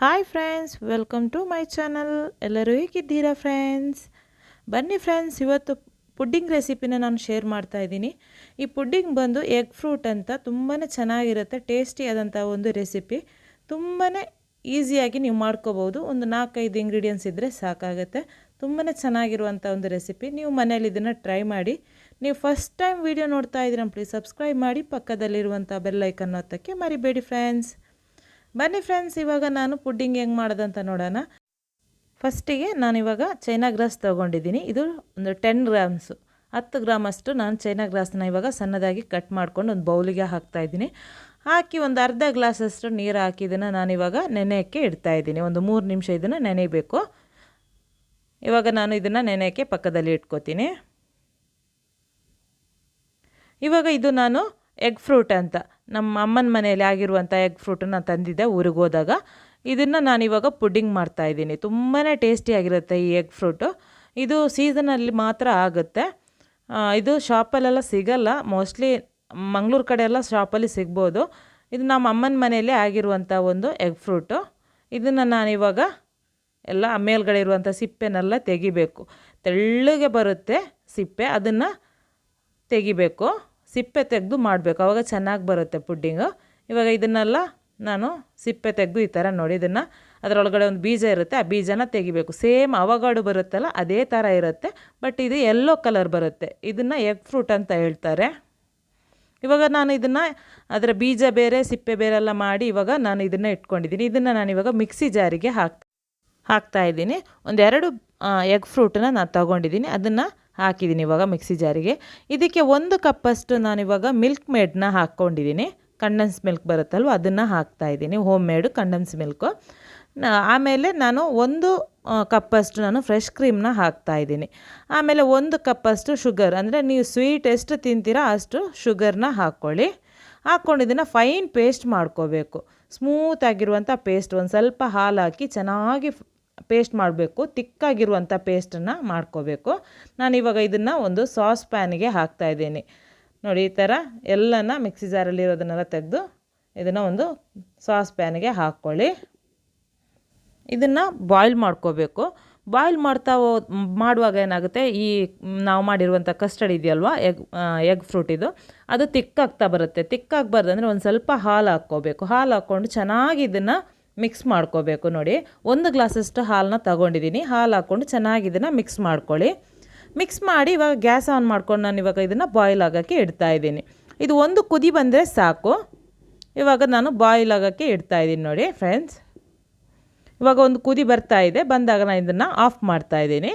Hi friends welcome to my channel ಎಲ್ಲರೂ ಹೇಗಿದ್ದೀರಾ friends ಬನ್ನಿ ಫ್ರೆಂಡ್ಸ್ ಇವತ್ತು ಪುಡ್ಡಿಂಗ್ ರೆಸಿಪಿನ ನಾನು ಶೇರ್ ಮಾಡ್ತಾ ಇದ್ದೀನಿ. ಈ ಪುಡ್ಡಿಂಗ್ ಬಂದು ಎಗ್ ಫ್ರೂಟ್ ಅಂತ ತುಂಬಾ ಚೆನ್ನಾಗಿರುತ್ತೆ ಟೇಸ್ಟಿ ಆದಂಥ ಒಂದು ರೆಸಿಪಿ ತುಂಬಾ ಈಸಿಯಾಗಿ ನೀವು ಮಾಡ್ಕೋಬೋದು ಒಂದು ನಾಲ್ಕೈದು ಇಂಗ್ರೀಡಿಯೆಂಟ್ಸ್ ಇದ್ದರೆ ಸಾಕಾಗುತ್ತೆ. ತುಂಬಾ ಚೆನ್ನಾಗಿರುವಂಥ ಒಂದು ರೆಸಿಪಿ ನೀವು ಮನೇಲಿ ಇದನ್ನು ಟ್ರೈ ಮಾಡಿ. ನೀವು ಫಸ್ಟ್ ಟೈಮ್ ವೀಡಿಯೋ ನೋಡ್ತಾ ಇದ್ದೀರಾ ಪ್ಲೀಸ್ ಸಬ್ಸ್ಕ್ರೈಬ್ ಮಾಡಿ. ಪಕ್ಕದಲ್ಲಿರುವಂಥ ಬೆಲ್ಲೈಕನ್ ಒತ್ತಕ್ಕೆ ಮರಿಬೇಡಿ ಫ್ರೆಂಡ್ಸ್ ಬನ್ನಿ ಫ್ರೆಂಡ್ಸ್ ಇವಾಗ ನಾನು ಪುಡ್ಡಿಂಗ್ ಹೆಂಗೆ ಮಾಡೋದಂತ ನೋಡೋಣ. ಫಸ್ಟಿಗೆ ನಾನಿವಾಗ ಚೈನಾ ಗ್ರಾಸ್ ತೊಗೊಂಡಿದ್ದೀನಿ. ಇದು ಒಂದು ಟೆನ್ ಗ್ರಾಮ್ಸು ಹತ್ತು ಗ್ರಾಮಷ್ಟು ನಾನು ಚೈನಾ ಗ್ರಾಸ್ನ ಇವಾಗ ಸಣ್ಣದಾಗಿ ಕಟ್ ಮಾಡ್ಕೊಂಡು ಒಂದು ಬೌಲಿಗೆ ಹಾಕ್ತಾಯಿದ್ದೀನಿ ಹಾಕಿ ಒಂದು ಅರ್ಧ ಗ್ಲಾಸಷ್ಟು ನೀರು ಹಾಕಿ ಇದನ್ನು ನಾನಿವಾಗ ನೆನೆಯೋಕ್ಕೆ ಇಡ್ತಾಯಿದ್ದೀನಿ ಒಂದು ಮೂರು ನಿಮಿಷ ಇದನ್ನು ನೆನೆಯಬೇಕು ಇವಾಗ ನಾನು ಇದನ್ನು ನೆನೆಯೋಕ್ಕೆ ಪಕ್ಕದಲ್ಲಿ ಇಟ್ಕೋತೀನಿ. ಇವಾಗ ಇದು ನಾನು ಎಗ್ ಫ್ರೂಟ್ ಅಂತ. ನಮ್ಮ ಅಮ್ಮನ ಮನೆಯಲ್ಲಿ ಆಗಿರುವಂಥ ಎಗ್ ಫ್ರೂಟನ್ನು ತಂದಿದ್ದೆ, ಊರಿಗೆ ಹೋದಾಗ. ಇದನ್ನು ನಾನಿವಾಗ ಪುಡ್ಡಿಂಗ್ ಮಾಡ್ತಾಯಿದ್ದೀನಿ ತುಂಬಾ ಟೇಸ್ಟಿಯಾಗಿರುತ್ತೆ ಈ ಎಗ್ ಫ್ರೂಟು ಇದು ಸೀಸನಲ್ಲಿ ಮಾತ್ರ ಆಗುತ್ತೆ. ಇದು ಶಾಪಲ್ಲೆಲ್ಲ ಸಿಗಲ್ಲ. ಮೋಸ್ಟ್ಲಿ ಮಂಗಳೂರು ಕಡೆ ಎಲ್ಲ ಶಾಪಲ್ಲಿ ಸಿಗ್ಬೋದು. ಇದು ನಮ್ಮ ಅಮ್ಮನ ಮನೆಯಲ್ಲೇ ಆಗಿರುವಂಥ ಒಂದು ಎಗ್ ಫ್ರೂಟು ಇದನ್ನು ನಾನಿವಾಗ ಎಲ್ಲ ಮೇಲ್ಗಡೆ ಇರುವಂಥ ಸಿಪ್ಪೆನೆಲ್ಲ ತೆಗಿಬೇಕು. ತೆಳ್ಳಗೆ ಬರುತ್ತೆ ಸಿಪ್ಪೆ, ಅದನ್ನು ತೆಗಿಬೇಕು. ಸಿಪ್ಪೆ ತೆಗೆದು ಮಾಡಬೇಕು. ಆವಾಗ ಚೆನ್ನಾಗಿ ಬರುತ್ತೆ ಪುಡ್ಡಿಂಗು. ಇವಾಗ ಇದನ್ನೆಲ್ಲ ನಾನು ಸಿಪ್ಪೆ ತೆಗೆದು ಈ ಥರ ನೋಡಿ, ಇದನ್ನು ಅದರೊಳಗಡೆ ಒಂದು ಬೀಜ ಇರುತ್ತೆ, ಆ ಬೀಜನ ತೆಗಿಬೇಕು. ಸೇಮ್ ಅವಗಾಡು ಬರುತ್ತಲ್ಲ, ಅದೇ ಥರ ಇರುತ್ತೆ. ಬಟ್ ಇದು ಎಲ್ಲೋ ಕಲರ್ ಬರುತ್ತೆ. ಇದನ್ನು ಎಗ್ ಫ್ರೂಟ್ ಅಂತ ಹೇಳ್ತಾರೆ. ಇವಾಗ ನಾನು ಇದನ್ನು ಅದರ ಬೀಜ ಬೇರೆ, ಸಿಪ್ಪೆ ಬೇರೆ ಎಲ್ಲ ಮಾಡಿ ಇವಾಗ ನಾನು ಇದನ್ನು ಇಟ್ಕೊಂಡಿದ್ದೀನಿ. ಇದನ್ನು ನಾನು ಇವಾಗ ಮಿಕ್ಸಿ ಜಾರಿಗೆ ಹಾಕ್ ಹಾಕ್ತಾ ಇದ್ದೀನಿ. ಒಂದೆರಡು ಎಗ್ ಫ್ರೂಟನ್ನ ನಾನು ತಗೊಂಡಿದ್ದೀನಿ. ಅದನ್ನು ಹಾಕಿದ್ದೀನಿ ಇವಾಗ ಮಿಕ್ಸಿ ಜಾರಿಗೆ. ಇದಕ್ಕೆ ಒಂದು ಕಪ್ಪಷ್ಟು ನಾನಿವಾಗ ಮಿಲ್ಕ್ ಮೇಡನ್ನ ಹಾಕ್ಕೊಂಡಿದ್ದೀನಿ. ಕಂಡೆನ್ಸ್ ಮಿಲ್ಕ್ ಬರುತ್ತಲ್ವ, ಅದನ್ನು ಹಾಕ್ತಾಯಿದ್ದೀನಿ ಹೋಮ್ ಮೇಡು ಕಂಡೆನ್ಸ್ ಮಿಲ್ಕು ಆಮೇಲೆ ನಾನು ಒಂದು ಕಪ್ಪಷ್ಟು ನಾನು ಫ್ರೆಶ್ ಕ್ರೀಮ್ನ ಹಾಕ್ತಾಯಿದ್ದೀನಿ ಆಮೇಲೆ ಒಂದು ಕಪ್ಪಷ್ಟು ಶುಗರ್ ಅಂದರೆ ನೀವು ಸ್ವೀಟ್ ಎಷ್ಟು ತಿಂತೀರಾ ಅಷ್ಟು ಶುಗರ್ನ ಹಾಕ್ಕೊಳ್ಳಿ. ಹಾಕ್ಕೊಂಡು ಇದನ್ನು ಫೈನ್ ಪೇಸ್ಟ್ ಮಾಡ್ಕೋಬೇಕು. ಸ್ಮೂತಾಗಿರುವಂಥ ಪೇಸ್ಟ್ ಒಂದು ಸ್ವಲ್ಪ ಹಾಲು ಹಾಕಿ ಚೆನ್ನಾಗಿ ಪೇಸ್ಟ್ ಮಾಡಬೇಕು ತಿಕ್ಕಾಗಿರುವಂಥ ಪೇಸ್ಟನ್ನು ಮಾಡ್ಕೋಬೇಕು. ನಾನಿವಾಗ ಇದನ್ನು ಒಂದು ಸಾಸ್ ಪ್ಯಾನಿಗೆ ಹಾಕ್ತಾಯಿದ್ದೀನಿ ನೋಡಿ, ಈ ಥರ ಎಲ್ಲನ ಮಿಕ್ಸಿ ಜಾರಲ್ಲಿರೋದನ್ನೆಲ್ಲ ತೆಗೆದು ಇದನ್ನು ಒಂದು ಸಾಸ್ ಪ್ಯಾನಿಗೆ ಹಾಕ್ಕೊಳ್ಳಿ. ಇದನ್ನು ಬಾಯ್ಲ್ ಮಾಡ್ಕೋಬೇಕು. ಬಾಯ್ಲ್ ಮಾಡ್ತಾ ಹೋ ಮಾಡುವಾಗ ಏನಾಗುತ್ತೆ, ಈ ನಾವು ಮಾಡಿರುವಂಥ ಕಸ್ಟರ್ಡ್ ಇದೆಯಲ್ವ ಎಗ್ ಎಗ್ ಫ್ರೂಟ್ ಇದು, ಅದು ತಿಕ್ಕಾಗ್ತಾ ಬರುತ್ತೆ. ತಿಕ್ಕಾಗಬಾರ್ದು ಅಂದರೆ ಒಂದು ಸ್ವಲ್ಪ ಹಾಲು ಹಾಕ್ಕೋಬೇಕು. ಹಾಲು ಹಾಕ್ಕೊಂಡು ಚೆನ್ನಾಗಿ ಇದನ್ನು ಮಿಕ್ಸ್ ಮಾಡ್ಕೋಬೇಕು ನೋಡಿ. ಒಂದು ಗ್ಲಾಸಷ್ಟು ಹಾಲನ್ನ ತಗೊಂಡಿದ್ದೀನಿ. ಹಾಲು ಹಾಕ್ಕೊಂಡು ಚೆನ್ನಾಗಿ ಇದನ್ನು ಮಿಕ್ಸ್ ಮಾಡ್ಕೊಳ್ಳಿ. ಮಿಕ್ಸ್ ಮಾಡಿ ಇವಾಗ ಗ್ಯಾಸ್ ಆನ್ ಮಾಡ್ಕೊಂಡು ನಾನು ಇವಾಗ ಇದನ್ನು ಬಾಯ್ಲ್ ಆಗೋಕ್ಕೆ ಇಡ್ತಾ ಇದ್ದೀನಿ. ಇದು ಒಂದು ಕುದಿ ಬಂದರೆ ಸಾಕು. ಇವಾಗ ನಾನು ಬಾಯ್ಲ್ ಆಗೋಕ್ಕೆ ಇಡ್ತಾ ಇದ್ದೀನಿ ನೋಡಿ ಫ್ರೆಂಡ್ಸ್. ಇವಾಗ ಒಂದು ಕುದಿ ಬರ್ತಾ ಇದೆ. ಬಂದಾಗ ನಾನು ಇದನ್ನು ಆಫ್ ಮಾಡ್ತಾ ಇದ್ದೀನಿ.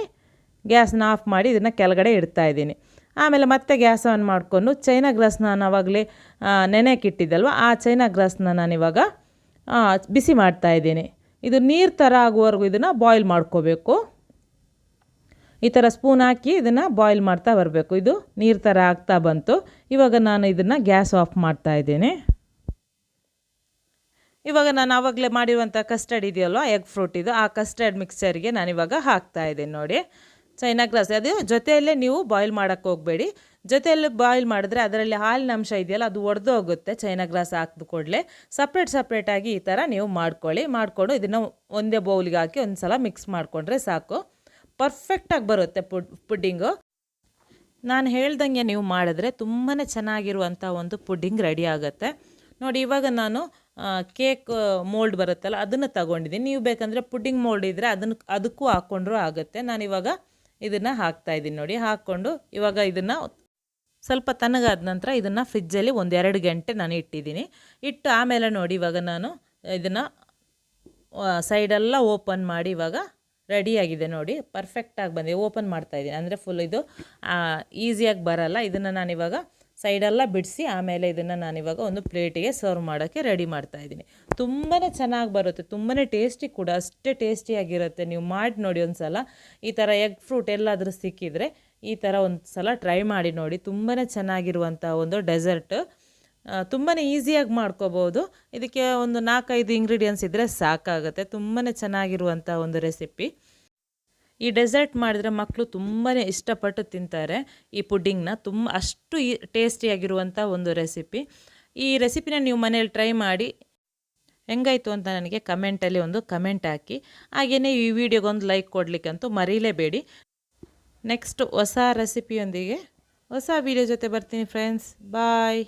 ಗ್ಯಾಸ್ನ ಆಫ್ ಮಾಡಿ ಇದನ್ನು ಕೆಳಗಡೆ ಇಡ್ತಾ ಇದ್ದೀನಿ. ಆಮೇಲೆ ಮತ್ತೆ ಗ್ಯಾಸ್ ಆನ್ ಮಾಡಿಕೊಂಡು, ಚೈನಾ ಗ್ಲಾಸ್ನ ನಾನು ಆವಾಗಲೇ ಆ ಚೈನಾ ಗ್ರಾಸ್ನ ನಾನಿವಾಗ ಬಿಸಿ ಮಾಡ್ತಾ ಇದ್ದೀನಿ. ಇದು ನೀರು ಥರ ಆಗುವವರೆಗೂ ಇದನ್ನು ಬಾಯ್ಲ್ ಮಾಡ್ಕೋಬೇಕು. ಈ ಥರ ಸ್ಪೂನ್ ಹಾಕಿ ಇದನ್ನು ಬಾಯ್ಲ್ ಮಾಡ್ತಾ ಬರಬೇಕು. ಇದು ನೀರು ಥರ ಆಗ್ತಾ ಬಂತು. ಇವಾಗ ನಾನು ಇದನ್ನು ಗ್ಯಾಸ್ ಆಫ್ ಮಾಡ್ತಾ ಇದ್ದೀನಿ. ಇವಾಗ ನಾನು ಆವಾಗಲೇ ಮಾಡಿರುವಂಥ ಕಸ್ಟರ್ಡ್ ಇದೆಯಲ್ವ ಎಗ್ ಫ್ರೂಟ್ ಇದು, ಆ ಕಸ್ಟರ್ಡ್ ಮಿಕ್ಸರ್ಗೆ ನಾನಿವಾಗ ಹಾಕ್ತಾ ಇದ್ದೀನಿ ನೋಡಿ. ಚೈನಾ ಗ್ರಾಸ್ ಅದು ಜೊತೆಯಲ್ಲೇ ನೀವು ಬಾಯ್ಲ್ ಮಾಡೋಕ್ಕೆ ಹೋಗಬೇಡಿ. ಜೊತೆಯಲ್ಲಿ ಬಾಯ್ಲ್ ಮಾಡಿದ್ರೆ ಅದರಲ್ಲಿ ಹಾಲಿನ ಅಂಶ ಇದೆಯಲ್ಲ, ಅದು ಒಡೆದು ಹೋಗುತ್ತೆ ಚೈನಾ ಗ್ರಾಸ್ ಹಾಕಿದ ಕೂಡಲೇ. ಸಪ್ರೇಟ್ ಸಪ್ರೇಟಾಗಿ ಈ ಥರ ನೀವು ಮಾಡ್ಕೊಳ್ಳಿ. ಮಾಡಿಕೊಂಡು ಇದನ್ನು ಒಂದೇ ಬೌಲಿಗೆ ಹಾಕಿ ಒಂದು ಸಲ ಮಿಕ್ಸ್ ಮಾಡಿಕೊಂಡ್ರೆ ಸಾಕು. ಪರ್ಫೆಕ್ಟಾಗಿ ಬರುತ್ತೆ ಪುಡ್ ಪುಡ್ಡಿಂಗು ನಾನು ಹೇಳ್ದಂಗೆ ನೀವು ಮಾಡಿದ್ರೆ ತುಂಬಾ ಚೆನ್ನಾಗಿರುವಂಥ ಒಂದು ಪುಡ್ಡಿಂಗ್ ರೆಡಿ ಆಗುತ್ತೆ. ನೋಡಿ, ಇವಾಗ ನಾನು ಕೇಕ್ ಮೋಲ್ಡ್ ಬರುತ್ತಲ್ಲ, ಅದನ್ನು ತಗೊಂಡಿದ್ದೀನಿ. ನೀವು ಬೇಕಂದರೆ ಪುಡ್ಡಿಂಗ್ ಮೋಲ್ಡ್ ಇದ್ದರೆ ಅದನ್ನು, ಅದಕ್ಕೂ ಹಾಕ್ಕೊಂಡ್ರೂ ಆಗುತ್ತೆ. ನಾನಿವಾಗ ಇದನ್ನು ಹಾಕ್ತಾಯಿದ್ದೀನಿ ನೋಡಿ. ಹಾಕ್ಕೊಂಡು ಇವಾಗ ಇದನ್ನು ಸ್ವಲ್ಪ ತಣ್ಣಗಾದ ನಂತರ ಇದನ್ನು ಫ್ರಿಜ್ಜಲ್ಲಿ ಒಂದೆರಡು ಗಂಟೆ ನಾನು ಇಟ್ಟಿದ್ದೀನಿ. ಇಟ್ಟು ಆಮೇಲೆ ನೋಡಿ ಇವಾಗ ನಾನು ಇದನ್ನು ಸೈಡೆಲ್ಲ ಓಪನ್ ಮಾಡಿ ಇವಾಗ ರೆಡಿಯಾಗಿದೆ ನೋಡಿ. ಪರ್ಫೆಕ್ಟಾಗಿ ಬಂದಿದೆ. ಓಪನ್ ಮಾಡ್ತಾಯಿದ್ದೀನಿ ಅಂದರೆ ಫುಲ್ ಇದು ಈಸಿಯಾಗಿ ಬರಲ್ಲ. ಇದನ್ನು ನಾನಿವಾಗ ಸೈಡೆಲ್ಲ ಬಿಡಿಸಿ ಆಮೇಲೆ ಇದನ್ನು ನಾನಿವಾಗ ಒಂದು ಪ್ಲೇಟಿಗೆ ಸರ್ವ್ ಮಾಡೋಕ್ಕೆ ರೆಡಿ ಮಾಡ್ತಾಯಿದ್ದೀನಿ ತುಂಬಾ ಚೆನ್ನಾಗಿ ಬರುತ್ತೆ ತುಂಬಾ ಟೇಸ್ಟಿ ಕೂಡ, ಅಷ್ಟೇ ಟೇಸ್ಟಿಯಾಗಿರುತ್ತೆ ನೀವು ಮಾಡಿ ನೋಡಿ ಒಂದು ಸಲ ಈ ಥರ ಎಗ್ ಫ್ರೂಟ್ ಎಲ್ಲಾದರೂ ಸಿಕ್ಕಿದರೆ ಈ ಥರ ಒಂದು ಸಲ ಟ್ರೈ ಮಾಡಿ ನೋಡಿ. ತುಂಬಾ ಚೆನ್ನಾಗಿರುವಂಥ ಒಂದು ಡೆಸರ್ಟ್. ತುಂಬಾ ಈಸಿಯಾಗಿ ಮಾಡ್ಕೋಬೋದು. ಇದಕ್ಕೆ ಒಂದು ನಾಲ್ಕೈದು ಇಂಗ್ರೀಡಿಯೆಂಟ್ಸ್ ಇದ್ದರೆ ಸಾಕಾಗುತ್ತೆ. ತುಂಬಾ ಚೆನ್ನಾಗಿರುವಂಥ ಒಂದು ರೆಸಿಪಿ. ಈ ಡೆಸರ್ಟ್ ಮಾಡಿದ್ರೆ ಮಕ್ಕಳು ತುಂಬಾ ಇಷ್ಟಪಟ್ಟು ತಿಂತಾರೆ. ಈ ಪುಡ್ಡಿಂಗ್ನ ತುಂಬ ಅಷ್ಟು ಟೇಸ್ಟಿಯಾಗಿರುವಂಥ ಒಂದು ರೆಸಿಪಿ. ಈ ರೆಸಿಪಿನ ನೀವು ಮನೇಲಿ ಟ್ರೈ ಮಾಡಿ. ಹೆಂಗಾಯಿತು ಅಂತ ನನಗೆ ಕಮೆಂಟಲ್ಲಿ ಒಂದು ಕಮೆಂಟ್ ಹಾಕಿ. ಹಾಗೆಯೇ ಈ ವಿಡಿಯೋಗೊಂದು ಲೈಕ್ ಕೊಡಲಿಕ್ಕಂತೂ ಮರೀಲೇಬೇಡಿ. ನೆಕ್ಸ್ಟ್ ಹೊಸ ರೆಸಿಪಿಯೊಂದಿಗೆ ಹೊಸ ವಿಡಿಯೋ ಜೊತೆ ಬರ್ತೀನಿ ಫ್ರೆಂಡ್ಸ್. ಬಾಯ್.